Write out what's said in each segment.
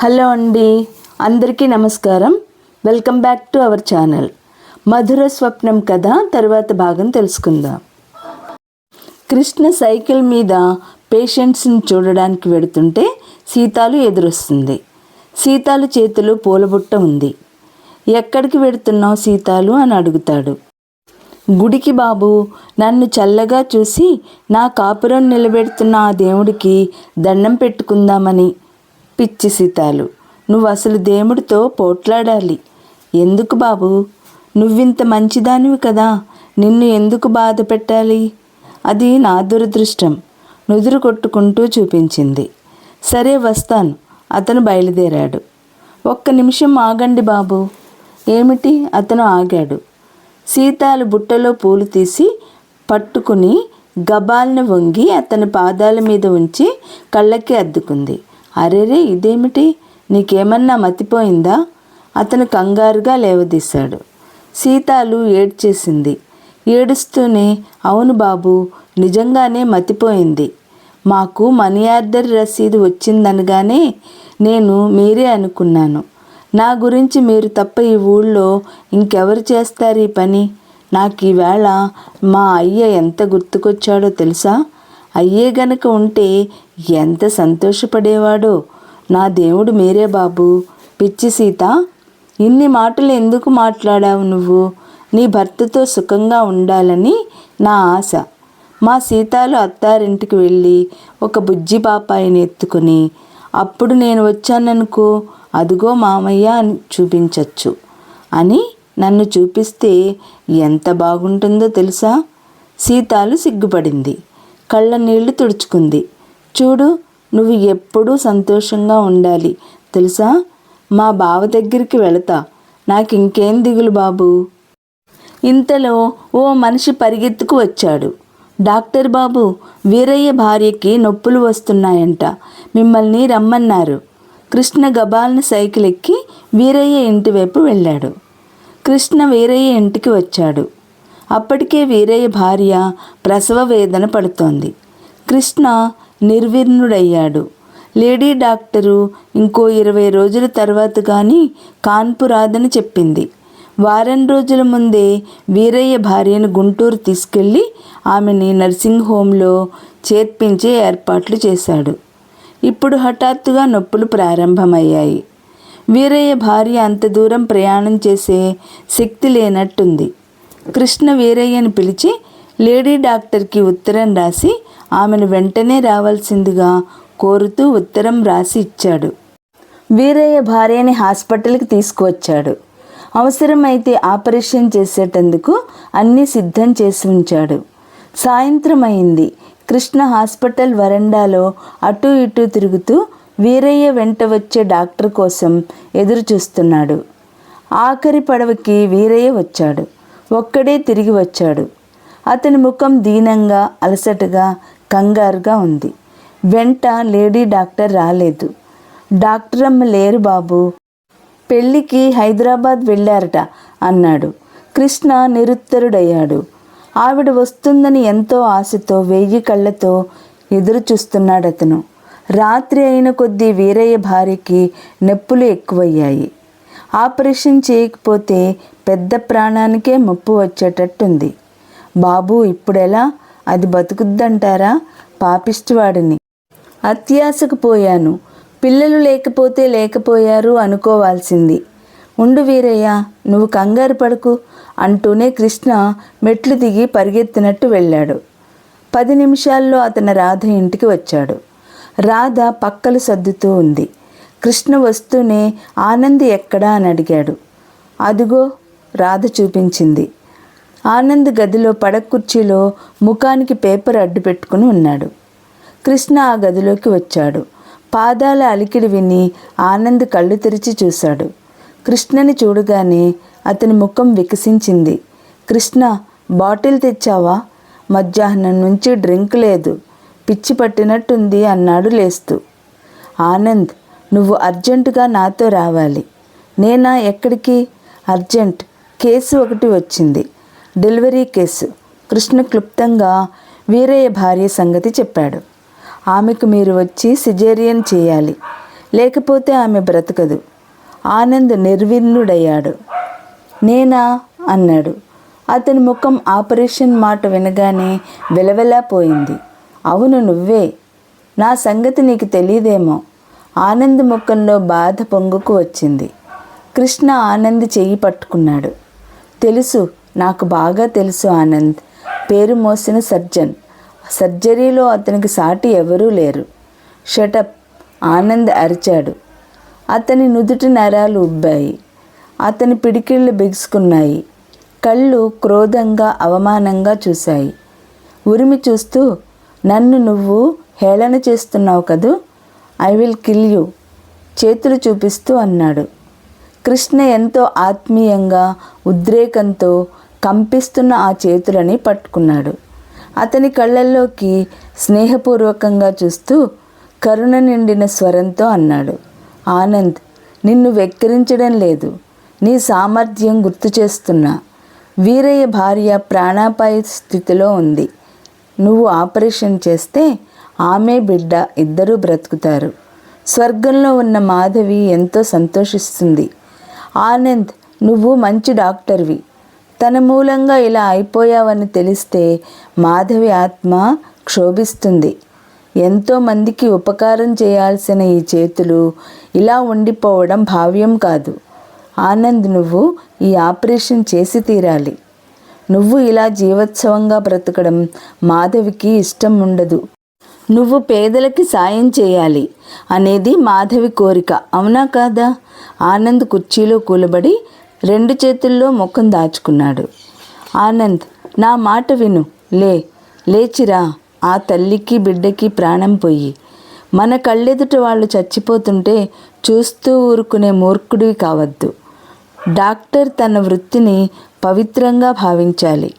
Hello అండి అందరికీ నమస్కారం. Welcome back to our channel. మధుర స్వప్నం కథ తర్వాత భాగం తెలుసుకుందాం. కృష్ణ సైకిల్ మీద పేషెంట్స్ని చూడడానికి వెడుతుంటే సీతాలు ఎదురొస్తుంది. సీతాలు చేతిలో పూలబుట్ట ఉంది. ఎక్కడికి వెడుతున్నావు సీతాలు అని అడుగుతాడు. గుడికి బాబు నన్ను చల్లగా చూసి నా కాపురం నిలబెడుతున్న ఆ దేవుడికి దండం పెట్టుకుందామని పిచ్చి సీతాలు. నువ్వు అసలు దేవుడితో పోట్లాడాలి. ఎందుకు బాబు? నువ్వింత మంచిదానివి కదా. నిన్ను ఎందుకు బాధ పెట్టాలి? అది నా దురదృష్టం. నుదురు కొట్టుకుంటూ చూపించింది. సరే వస్తాను. అతను బయలుదేరాడు. ఒక్క నిమిషం ఆగండి బాబు. ఏమిటి? అతను ఆగాడు. సీతాలు బుట్టలో పూలు తీసి పట్టుకుని గబాల్ని వంగి అతని పాదాల మీద ఉంచి కళ్ళకి అద్దుకుంది. అరేరే ఇదేమిటి? నీకేమన్నా మతిపోయిందా? అతను కంగారుగా లేవదీశాడు. సీతాలు ఏడ్చేసింది. ఏడుస్తూనే అవును బాబు నిజంగానే మతిపోయింది. మాకు మనీ ఆర్డర్ రసీదు వచ్చిందనగానే నేను మీరే అనుకున్నాను. నా గురించి మీరు తప్ప ఈ ఊళ్ళో ఇంకెవరు చేస్తారు ఈ పని? నాకు ఈవేళ మా అయ్య ఎంత గుర్తుకొచ్చాడో తెలుసా? అయ్యే గనక ఉంటే ఎంత సంతోషపడేవాడో. నా దేవుడు మీరే బాబు. పిచ్చి సీత ఇన్ని మాటలు ఎందుకు మాట్లాడావు నువ్వు? నీ భర్తతో సుఖంగా ఉండాలని నా ఆశ. మా సీతాలు అత్తారింటికి వెళ్ళి ఒక బుజ్జి పాపాయిని ఎత్తుకుని అప్పుడు నేను వచ్చాననుకో అదిగో మామయ్య అని చూపించచ్చు అని నన్ను చూపిస్తే ఎంత బాగుంటుందో తెలుసా? సీతాలు సిగ్గుపడింది. కళ్ళ నీళ్ళు తుడుచుకుంది. చూడు నువ్వు ఎప్పుడూ సంతోషంగా ఉండాలి. తెలుసా? మా బావ దగ్గరికి వెళతా. నాకు ఇంకేం దిగులు బాబు? ఇంతలో ఓ మనిషి పరిగెత్తుకు వచ్చాడు. డాక్టర్ బాబు వీరయ్య భార్యకి నొప్పులు వస్తున్నాయంట. మిమ్మల్ని రమ్మన్నారు. కృష్ణ గబాల్ని సైకిల్ ఎక్కి వీరయ్య ఇంటి వైపు వెళ్ళాడు. కృష్ణ వీరయ్య ఇంటికి వచ్చాడు. అప్పటికే వీరయ్య భార్య ప్రసవ వేదన పడుతోంది. కృష్ణ నిర్వీర్ణుడయ్యాడు. లేడీ డాక్టరు ఇంకో ఇరవై రోజుల తర్వాత కానీ కాన్పు రాదని చెప్పింది. వారం రోజుల ముందే వీరయ్య భార్యను గుంటూరు తీసుకెళ్ళి ఆమెని నర్సింగ్ హోంలో చేర్పించే ఏర్పాట్లు చేశాడు. ఇప్పుడు హఠాత్తుగా నొప్పులు ప్రారంభమయ్యాయి. వీరయ్య భార్య అంత దూరం ప్రయాణం చేసే శక్తి లేనట్టుంది. కృష్ణ వీరయ్యను పిలిచి లేడీ డాక్టర్కి ఉత్తరం రాసి ఆమెను వెంటనే రావాల్సిందిగా కోరుతూ ఉత్తరం రాసి ఇచ్చాడు. వీరయ్య భార్యని హాస్పిటల్కి తీసుకువచ్చాడు. అవసరమైతే ఆపరేషన్ చేసేటందుకు అన్నీ సిద్ధం చేసి ఉంచాడు. సాయంత్రం అయింది. కృష్ణ హాస్పిటల్ వరండాలో అటు ఇటు తిరుగుతూ వీరయ్య వెంట వచ్చే డాక్టర్ కోసం ఎదురు చూస్తున్నాడు ఆఖరి పడవకి వీరయ్య వచ్చాడు. ఒక్కడే తిరిగి వచ్చాడు. అతని ముఖం దీనంగా అలసటగా కంగారుగా ఉంది. వెంట లేడీ డాక్టర్ రాలేదు. డాక్టర్ అమ్మ లేరు బాబు. పెళ్ళికి హైదరాబాద్ వెళ్ళారట అన్నాడు. కృష్ణ నిరుత్తరుడయ్యాడు. ఆవిడ వస్తుందని ఎంతో ఆశతో వెయ్యి కళ్ళతో ఎదురుచూస్తున్నాడు అతను రాత్రి అయిన కొద్దీ వీరయ్య భార్యకి నొప్పులు ఎక్కువయ్యాయి. ఆపరేషన్ చేయకపోతే పెద్ద ప్రాణానికే ముప్పు వచ్చేటట్టుంది. బాబు ఇప్పుడెలా? అది బతుకుద్దంటారా? పాపిష్టివాడిని. అత్యాశకు పోయాను. పిల్లలు లేకపోతే లేకపోయారు అనుకోవాల్సింది. ఉండు వీరయ్య నువ్వు కంగారు పడకు అంటూనే కృష్ణ మెట్లు దిగి పరిగెత్తినట్టు వెళ్ళాడు. పది నిమిషాల్లో అతను రాధ ఇంటికి వచ్చాడు. రాధ పక్కలు సర్దుతూ ఉంది. కృష్ణ వస్తూనే ఆనంద్ ఎక్కడా? అని అడిగాడు. అదిగో రాధ చూపించింది. ఆనంద్ గదిలో పడక కుర్చీలో ముఖానికి పేపర్ అడ్డు పెట్టుకుని ఉన్నాడు. కృష్ణ ఆ గదిలోకి వచ్చాడు. పాదాల అలికిడి విని ఆనంద్ కళ్ళు తెరిచి చూశాడు. కృష్ణని చూడగానే అతని ముఖం వికసించింది. కృష్ణ బాటిల్ తెచ్చావా? మధ్యాహ్నం నుంచి డ్రింక్ లేదు. పిచ్చి పట్టినట్టుంది అన్నాడు లేస్తూ. ఆనంద్ నువ్వు అర్జెంటుగా నాతో రావాలి. నేనా ఎక్కడికి? అర్జెంట్. కేసు ఒకటి వచ్చింది. Delivery case. కృష్ణ క్లుప్తంగా వీరయ్య భార్య సంగతి చెప్పాడు. ఆమెకు మీరు వచ్చి సిజేరియన్ చేయాలి. లేకపోతే ఆమె బ్రతకదు. ఆనంద్ నిర్విన్నుడయ్యాడు. నేనా? అన్నాడు. అతని ముఖం ఆపరేషన్ మాట వినగానే వెలవెలా పోయింది. అవును నువ్వే. నా సంగతి నీకు తెలియదేమో ఆనంద్ ముఖంలో బాధ పొంగుకు వచ్చింది. కృష్ణ ఆనంద్ చెయ్యి పట్టుకున్నాడు. తెలుసు నాకు బాగా తెలుసు ఆనంద్. పేరు మోసిన సర్జన్. సర్జరీలో అతనికి సాటి ఎవరూ లేరు. షటప్ ఆనంద్ అరిచాడు. అతని నుదుటి నరాలు ఉబ్బాయి. అతని పిడికిళ్ళు బిగుసుకున్నాయి. కళ్ళు క్రోధంగా అవమానంగా చూశాయి. ఉరిమి చూస్తూ నన్ను నువ్వు హేళన చేస్తున్నావు కదూ? I will kill you. చేతులు చూపిస్తూ అన్నాడు. కృష్ణ ఎంతో ఆత్మీయంగా ఉద్రేకంతో కంపిస్తున్న ఆ చేతులని పట్టుకున్నాడు. అతని కళ్ళల్లోకి స్నేహపూర్వకంగా చూస్తూ కరుణ నిండిన స్వరంతో అన్నాడు ఆనంద్ నిన్ను వెక్కిరించడం లేదు. నీ సామర్థ్యం గుర్తు చేస్తున్నా. వీరయ్య భార్య ప్రాణాపాయ స్థితిలో ఉంది. నువ్వు ఆపరేషన్ చేస్తే ఆమె బిడ్డ ఇద్దరూ బ్రతుకుతారు. స్వర్గంలో ఉన్న మాధవి ఎంతో సంతోషిస్తుంది. ఆనంద్ నువ్వు మంచి డాక్టర్వి. తన మూలంగా ఇలా అయిపోయావని తెలిస్తే మాధవి ఆత్మ క్షోభిస్తుంది. ఎంతోమందికి ఉపకారం చేయాల్సిన ఈ చేతులు ఇలా ఉండిపోవడం భావ్యం కాదు. ఆనంద్ నువ్వు ఈ ఆపరేషన్ చేసి తీరాలి. నువ్వు ఇలా జీవోత్సవంగా బ్రతకడం మాధవికి ఇష్టం ఉండదు. నువ్వు పేదలకి సాయం చేయాలి అనేది మాధవి కోరిక అవునా కాదా? ఆనంద్ కుర్చీలో కూలబడి రెండు చేతుల్లో ముఖం దాచుకున్నాడు. ఆనంద్ నా మాట విను. లే లేచిరా. ఆ తల్లికి బిడ్డకి ప్రాణం పోయి. మన కళ్ళెదుట వాళ్ళు చచ్చిపోతుంటే చూస్తూ ఊరుకునే మూర్ఖుడివి కావద్దు. డాక్టర్ తన వృత్తిని పవిత్రంగా భావించాలి.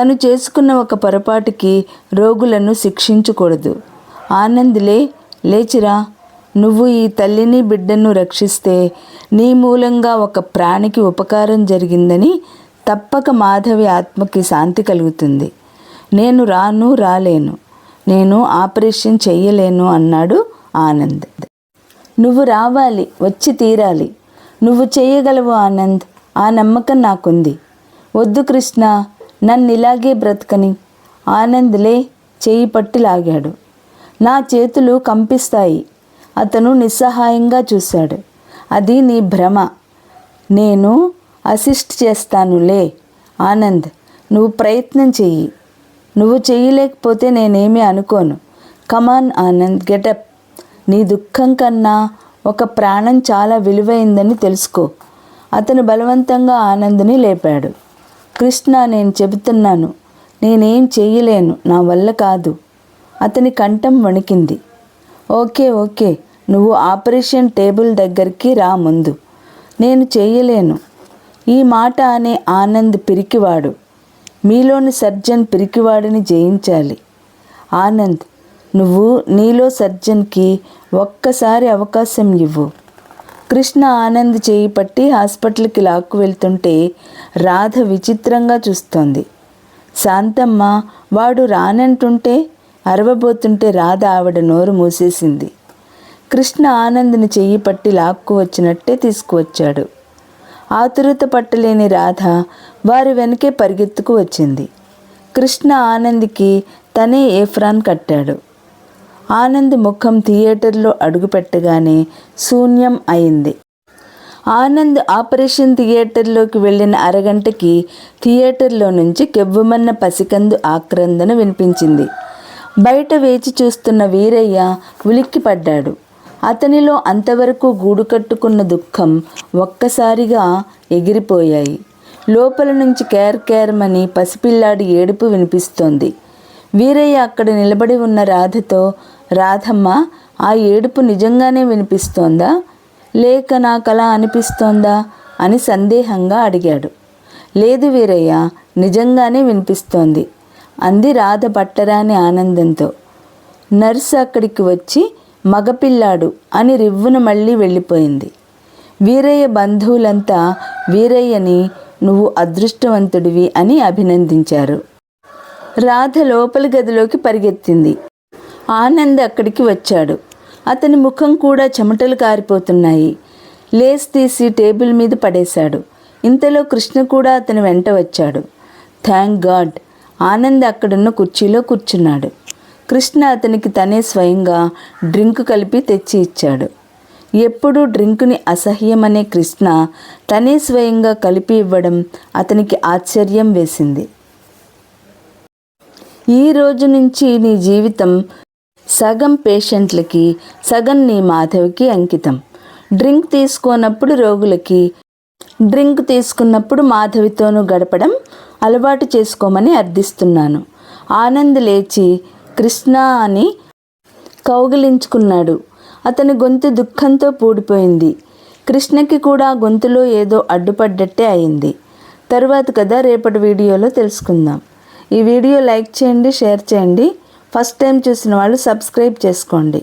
తను చేసుకున్న ఒక పొరపాటుకి రోగులను శిక్షించకూడదు. ఆనంద్లే లేచిరా. నువ్వు ఈ తల్లిని బిడ్డను రక్షిస్తే నీ మూలంగా ఒక ప్రాణికి ఉపకారం జరిగిందని తప్పక మాధవి ఆత్మకి శాంతి కలుగుతుంది. నేను రాను రాలేను. నేను ఆపరేషన్ చెయ్యలేను అన్నాడు ఆనంద్. నువ్వు రావాలి వచ్చి తీరాలి. నువ్వు చేయగలవు ఆనంద్. ఆ నమ్మకం నాకుంది. వద్దు కృష్ణ నన్ను ఇలాగే బ్రతకని. ఆనంద్లే చేయి పట్టి లాగాడు నా చేతులు కంపిస్తాయి. అతను నిస్సహాయంగా చూశాడు. అది నీ భ్రమ. నేను అసిస్ట్ చేస్తానులే. ఆనంద్ నువ్వు ప్రయత్నం చెయ్యి. నువ్వు చేయలేకపోతే నేనేమీ అనుకోను. కమాన్ ఆనంద్ గెటప్ నీ దుఃఖం కన్నా ఒక ప్రాణం చాలా విలువైందని తెలుసుకో. అతను బలవంతంగా ఆనంద్ని లేపాడు. కృష్ణ నేను చెబుతున్నాను. నేనేం చెయ్యలేను. నా వల్ల కాదు. అతని కంఠం వణికింది. Okay okay. నువ్వు ఆపరేషన్ టేబుల్ దగ్గరికి రా ముందు. నేను చేయలేను. ఈ మాట అనే ఆనంద్ పిరికివాడు. మీలోని సర్జన్ పిరికివాడిని జయించాలి. ఆనంద్ నువ్వు నీలో సర్జన్కి ఒక్కసారి అవకాశం ఇవ్వు. కృష్ణ ఆనంద్ చేయి పట్టి హాస్పిటల్కి లాక్కు వెళ్తుంటే రాధ విచిత్రంగా చూస్తోంది. శాంతమ్మ వాడు రానంటుంటే అరవబోతుంటే రాధ ఆవిడ నోరు మూసేసింది. కృష్ణ ఆనంద్ని చెయ్యి పట్టి లాక్కు వచ్చినట్టే తీసుకువచ్చాడు. ఆతురత పట్టలేని రాధ వారి వెనకే పరిగెత్తుకు వచ్చింది. కృష్ణ ఆనంద్కి తనే ఏఫ్రాన్ కట్టాడు. ఆనంద్ ముఖం థియేటర్లో అడుగుపెట్టగానే శూన్యం అయింది. ఆనంద్ ఆపరేషన్ థియేటర్లోకి వెళ్ళిన అరగంటకి థియేటర్లో నుంచి కెవ్వుమన్న పసికందు ఆక్రందన వినిపించింది. బయట వేచి చూస్తున్న వీరయ్య ఉలిక్కిపడ్డాడు అతనిలో అంతవరకు గూడు కట్టుకున్న దుఃఖం ఒక్కసారిగా ఎగిరిపోయాయి. లోపల నుంచి కేర్ కేర్మని పసిపిల్లాడి ఏడుపు వినిపిస్తోంది. వీరయ్య అక్కడ నిలబడి ఉన్న రాధతో రాధమ్మ ఆ ఏడుపు నిజంగానే వినిపిస్తోందా? లేక నాకు అలా అనిపిస్తోందా? అని సందేహంగా అడిగాడు. లేదు వీరయ్య నిజంగానే వినిపిస్తోంది. అంది రాధ పట్టరాని ఆనందంతో. నర్సు అక్కడికి వచ్చి మగపిల్లాడు అని రివ్వున మళ్ళీ వెళ్ళిపోయింది. వీరయ్య బంధువులంతా వీరయ్యని నువ్వు అదృష్టవంతుడివి అని అభినందించారు. రాధ లోపలి గదిలోకి పరిగెత్తింది. ఆనంద్ అక్కడికి వచ్చాడు. అతని ముఖం కూడా చెమటలు కారిపోతున్నాయి. లేస్ తీసి టేబుల్ మీద పడేశాడు. ఇంతలో కృష్ణ కూడా అతని వెంట వచ్చాడు. Thank God! ఆనంద్ అక్కడున్న కుర్చీలో కూర్చున్నాడు. కృష్ణ అతనికి తనే స్వయంగా డ్రింక్ కలిపి తెచ్చి ఇచ్చాడు. ఎప్పుడూ డ్రింకుని అసహ్యమనే కృష్ణ తనే స్వయంగా కలిపి ఇవ్వడం అతనికి ఆశ్చర్యం వేసింది. ఈ రోజు నుంచి నీ జీవితం సగం పేషెంట్లకి సగం నీ మాధవికి అంకితం. డ్రింక్ తీసుకోనప్పుడు రోగులకి డ్రింక్ తీసుకున్నప్పుడు మాధవితోనూ గడపడం అలవాటు చేసుకోమని అర్థిస్తున్నాను. ఆనంద్ లేచి కృష్ణ అని కౌగిలించుకున్నాడు. అతని గొంతు దుఃఖంతో పూడిపోయింది. కృష్ణకి కూడా గొంతులో ఏదో అడ్డుపడ్డట్టే అయింది. తరువాత కదా రేపటి వీడియోలో తెలుసుకుందాం. ఈ వీడియో లైక్ చేయండి షేర్ చేయండి. ఫస్ట్ టైం చూసిన వాళ్ళు సబ్స్క్రైబ్ చేసుకోండి.